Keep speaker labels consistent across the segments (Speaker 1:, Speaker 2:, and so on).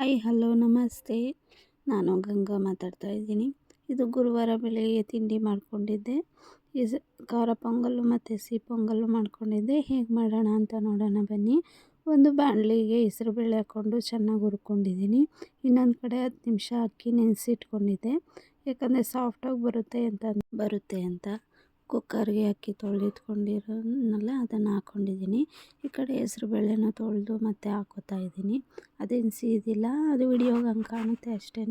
Speaker 1: Hi, hello, ನಮಸ್ತೆ. ನಾನು ಗಂಗಾ ಮಾತಾಡ್ತಾ ಇದ್ದೀನಿ. ಇದು ಗುರುವಾರ ಬೆಳಗ್ಗೆ ತಿಂಡಿ ಮಾಡಿಕೊಂಡಿದ್ದೆ. ಇಸ್ ಖಾರ ಪೊಂಗಲ್ಲು ಮತ್ತು ಸಿಹಿ ಪೊಂಗಲ್ಲು ಮಾಡಿಕೊಂಡಿದ್ದೆ. ಹೇಗೆ ಮಾಡೋಣ ಅಂತ ನೋಡೋಣ ಬನ್ನಿ. ಒಂದು ಬಾಣಲಿಗೆ ಹೆಸರುಬೇಳೆ ಹಾಕ್ಕೊಂಡು ಚೆನ್ನಾಗಿ ಹುರ್ಕೊಂಡಿದ್ದೀನಿ. ಇನ್ನೊಂದು ಕಡೆ ಹತ್ತು ನಿಮಿಷ ಅಕ್ಕಿ ನೆನೆಸಿಟ್ಕೊಂಡಿದ್ದೆ. ಯಾಕಂದರೆ ಸಾಫ್ಟಾಗಿ ಬರುತ್ತೆ ಅಂತ ಬರುತ್ತೆ ಅಂತ. ಕುಕ್ಕರ್ಗೆ ಅಕ್ಕಿ ತೊಳೆದಿಟ್ಕೊಂಡಿರೋನಲ್ಲ ಅದನ್ನು ಹಾಕ್ಕೊಂಡಿದ್ದೀನಿ ಈ ಕಡೆ ಹೆಸ್ರು ಬೇಳೆನ ತೊಳೆದು ಮತ್ತೆ ಹಾಕೋತಾ ಇದ್ದೀನಿ. ಅದೇನು ಸೀದಿಲ್ಲ ಅದು ವಿಡಿಯೋಗೆ ಹಂಗೆ ಕಾಣುತ್ತೆ ಅಷ್ಟೇ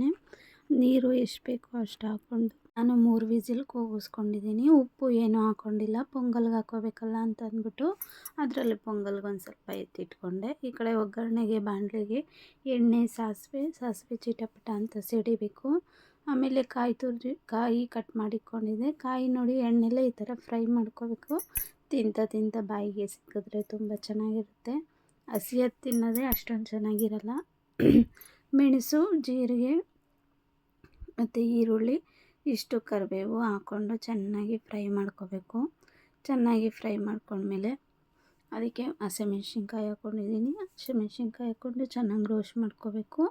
Speaker 1: ನೀರು ಎಷ್ಟು ಬೇಕೋ ಅಷ್ಟು ಹಾಕ್ಕೊಂಡು ನಾನು ಮೂರು ವಿಸಿಲ್ ಕೂಗಿಸ್ಕೊಂಡಿದ್ದೀನಿ. ಉಪ್ಪು ಏನೂ ಹಾಕ್ಕೊಂಡಿಲ್ಲ ಪೊಂಗಲ್ಗೆ ಹಾಕೋಬೇಕಲ್ಲ ಅಂತ ಅಂದ್ಬಿಟ್ಟು ಅದರಲ್ಲಿ ಪೊಂಗಲ್ಗೆ ಒಂದು ಸ್ವಲ್ಪ ಎತ್ತಿಟ್ಕೊಂಡೆ. ಈ ಕಡೆ ಒಗ್ಗರಣೆಗೆ, ಬಾಣಲೆಗೆ ಎಣ್ಣೆ, ಸಾಸಿವೆ ಸಾಸಿವೆ ಚಿಟಪಟ ಅಂತ ಸಿಡಿಬೇಕು. ಆಮೇಲೆ ಕಾಯಿ ತುರಿದು ಕಾಯಿ ಕಟ್ ಮಾಡಿಕೊಂಡಿದ್ದೆ. ಕಾಯಿ ನೋಡಿ ಎಣ್ಣೆಲ್ಲ ಈ ಥರ ಫ್ರೈ ಮಾಡ್ಕೋಬೇಕು. ತಿಂತ ತಿಂತ ಬಾಯಿಗೆ ಸಿಕ್ಕಿದ್ರೆ ತುಂಬ ಚೆನ್ನಾಗಿರುತ್ತೆ. ಹಸಿಯದು ತಿನ್ನೋದೇ ಅಷ್ಟೊಂದು ಚೆನ್ನಾಗಿರಲ್ಲ. ಮೆಣಸು, ಜೀರಿಗೆ ಮತ್ತು ಈರುಳ್ಳಿ ಇಷ್ಟು ಕರಿಬೇವು ಹಾಕ್ಕೊಂಡು ಚೆನ್ನಾಗಿ ಫ್ರೈ ಮಾಡ್ಕೋಬೇಕು. ಚೆನ್ನಾಗಿ ಫ್ರೈ ಮಾಡ್ಕೊಂಡ್ಮೇಲೆ ಅದಕ್ಕೆ ಹಸಿಮೆಣ್ಸಿನ್ಕಾಯಿ ಹಾಕ್ಕೊಂಡಿದ್ದೀನಿ ಹಸಿಮೆಣ್ಸಿನ್ಕಾಯಿ ಹಾಕ್ಕೊಂಡು ಚೆನ್ನಾಗಿ ರೋಸ್ಟ್ ಮಾಡ್ಕೋಬೇಕು.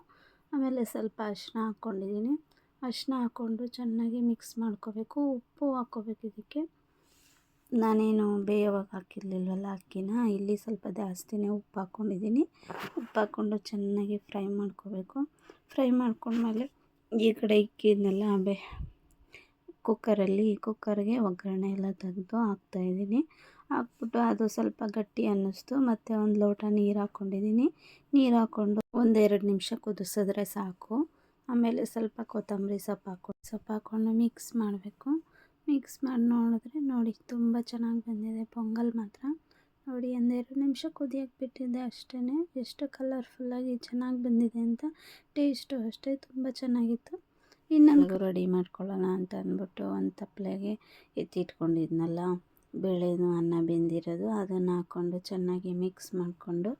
Speaker 1: ಆಮೇಲೆ ಸ್ವಲ್ಪ ಅರಿಶಿನ ಹಾಕ್ಕೊಂಡಿದ್ದೀನಿ ಅರಿಶಿನ ಹಾಕ್ಕೊಂಡು ಚೆನ್ನಾಗಿ ಮಿಕ್ಸ್ ಮಾಡ್ಕೋಬೇಕು, ಉಪ್ಪು ಹಾಕ್ಕೋಬೇಕು ಇದಕ್ಕೆ. ನಾನೇನು ಬೇಯೋವಾಗ ಹಾಕಿರ್ಲಿಲ್ವಲ್ಲ ಅಕ್ಕಿನ, ಇಲ್ಲಿ ಸ್ವಲ್ಪ ಜಾಸ್ತಿನೇ ಉಪ್ಪು ಹಾಕ್ಕೊಂಡಿದ್ದೀನಿ. ಉಪ್ಪು ಹಾಕ್ಕೊಂಡು ಚೆನ್ನಾಗಿ ಫ್ರೈ ಮಾಡ್ಕೋಬೇಕು. ಫ್ರೈ ಮಾಡ್ಕೊಂಡ್ಮೇಲೆ ಈ ಕಡೆ ಇಕ್ಕಿದ್ನೆಲ್ಲ ಬೆ, ಕುಕ್ಕರಲ್ಲಿ ಕುಕ್ಕರ್ಗೆ ಒಗ್ಗರಣೆ ಎಲ್ಲ ತೆಗೆದು ಹಾಕ್ತಾಯಿದ್ದೀನಿ ಹಾಕ್ಬಿಟ್ಟು ಅದು ಸ್ವಲ್ಪ ಗಟ್ಟಿ ಅನ್ನಿಸ್ತು, ಮತ್ತು ಒಂದು ಲೋಟ ನೀರು ಹಾಕ್ಕೊಂಡಿದ್ದೀನಿ. ನೀರು ಹಾಕ್ಕೊಂಡು ಒಂದೆರಡು ನಿಮಿಷ ಕುದಿಸಿದ್ರೆ ಸಾಕು. ಆಮೇಲೆ ಸ್ವಲ್ಪ ಕೊತ್ತಂಬರಿ ಸೊಪ್ಪು ಹಾಕ್ಕೊಂಡು ಸೊಪ್ಪು ಹಾಕ್ಕೊಂಡು ಮಿಕ್ಸ್ ಮಾಡಬೇಕು. ಮಿಕ್ಸ್ ಮಾಡಿ ನೋಡಿದ್ರೆ ನೋಡಿ ತುಂಬ ಚೆನ್ನಾಗಿ ಬಂದಿದೆ. ಪೊಂಗಲ್ ಮಾತ್ರ. ನೋಡಿ ಒಂದೆರಡು ನಿಮಿಷ ಕುದಿಯೋಕೆ ಬಿಟ್ಟಿದ್ದೆ ಅಷ್ಟೇ ಎಷ್ಟು ಕಲರ್ಫುಲ್ಲಾಗಿ ಚೆನ್ನಾಗಿ ಬಂದಿದೆ ಅಂತ ಟೇಸ್ಟು ಅಷ್ಟೇ ತುಂಬ ಚೆನ್ನಾಗಿತ್ತು. ಇನ್ನೊಂದು ರೆಡಿ ಮಾಡ್ಕೊಳ್ಳೋಣ ಅಂತ ಅಂದ್ಬಿಟ್ಟು ಒಂದು ತಪ್ಪಲೆಗೆ ಎತ್ತಿಟ್ಕೊಂಡಿದ್ನಲ್ಲ ಬೇಳೆ ಅನ್ನ ಬೆಂದಿರೋದು, ಅದನ್ನು ಹಾಕ್ಕೊಂಡು ಚೆನ್ನಾಗಿ ಮಿಕ್ಸ್ ಮಾಡಿಕೊಂಡು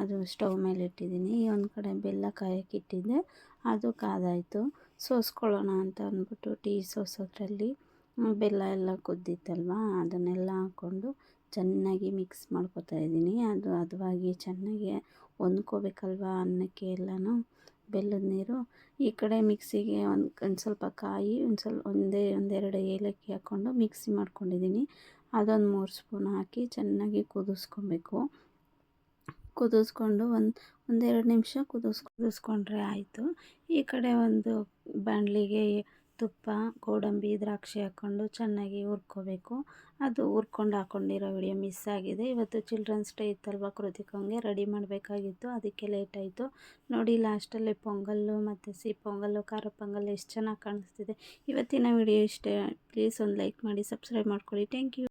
Speaker 1: ಅದು ಸ್ಟವ್ ಮೇಲೆ ಇಟ್ಟಿದ್ದೀನಿ. ಈ ಒಂದು ಕಡೆ ಬೆಲ್ಲ ಕಾಯಕ್ಕೆ ಇಟ್ಟಿದ್ದೆ. ಅದು ಕಾದಾಯಿತು. ಸೋಸ್ಕೊಳ್ಳೋಣ ಅಂತ ಅಂದ್ಬಿಟ್ಟು ಟೀ ಸೋಸೋದ್ರಲ್ಲಿ ಬೆಲ್ಲ ಎಲ್ಲ ಕುದ್ದಿತ್ತಲ್ವ? ಅದನ್ನೆಲ್ಲ ಹಾಕ್ಕೊಂಡು ಚೆನ್ನಾಗಿ ಮಿಕ್ಸ್ ಮಾಡ್ಕೊತಾ ಇದ್ದೀನಿ. ಅದು ಹದವಾಗಿ ಚೆನ್ನಾಗಿ ಹೊಂದ್ಕೋಬೇಕಲ್ವ ಅನ್ನಕ್ಕೆ ಎಲ್ಲನೂ ಬೆಲ್ಲದ ನೀರು. ಈ ಕಡೆ ಮಿಕ್ಸಿಗೆ ಒಂದು ಒಂದು ಸ್ವಲ್ಪ ಕಾಯಿ, ಒಂದು ಸ್ವಲ್ಪ ಒಂದೇ, ಒಂದೆರಡು ಏಲಕ್ಕಿ ಹಾಕ್ಕೊಂಡು ಮಿಕ್ಸಿ ಮಾಡ್ಕೊಂಡಿದ್ದೀನಿ. ಅದೊಂದು ಮೂರು ಸ್ಪೂನ್ ಹಾಕಿ ಚೆನ್ನಾಗಿ ಕುದಿಸ್ಕೊಬೇಕು. ಕುದಿಸ್ಕೊಂಡು ಒಂದು, ಒಂದೆರಡು ನಿಮಿಷ ಕುದಿಸ್, ಕುದಿಸ್ಕೊಂಡ್ರೆ ಆಯಿತು. ಈ ಕಡೆ ಒಂದು ಬಾಣಲಿಗೆ ತುಪ್ಪ, ಗೋಡಂಬಿ, ದ್ರಾಕ್ಷಿ ಹಾಕ್ಕೊಂಡು ಚೆನ್ನಾಗಿ ಹುರ್ಕೋಬೇಕು. ಅದು ಹುರ್ಕೊಂಡು ಹಾಕ್ಕೊಂಡಿರೋ ವಿಡಿಯೋ ಮಿಸ್ ಆಗಿದೆ. ಇವತ್ತು ಚಿಲ್ಡ್ರನ್ಸ್ ಡೇ ಇತ್ತಲ್ವ ಕೃತಿಕಂಗೆ? ರೆಡಿ ಮಾಡಬೇಕಾಗಿತ್ತು. ಅದಕ್ಕೆ ಲೇಟ್ ಆಯಿತು. ನೋಡಿ, ಲಾಸ್ಟಲ್ಲಿ ಪೊಂಗಲ್ಲು ಮತ್ತು ಸಿಹಿ ಪೊಂಗಲ್ಲು, ಖಾರ ಪೊಂಗಲ್ ಎಷ್ಟು ಚೆನ್ನಾಗಿ ಕಾಣಿಸ್ತಿದೆ. ಇವತ್ತಿನ ವಿಡಿಯೋ ಇಷ್ಟೇ. ಪ್ಲೀಸ್ ಒಂದು ಲೈಕ್ ಮಾಡಿ, ಸಬ್ಸ್ಕ್ರೈಬ್ ಮಾಡ್ಕೊಳ್ಳಿ. Thank you.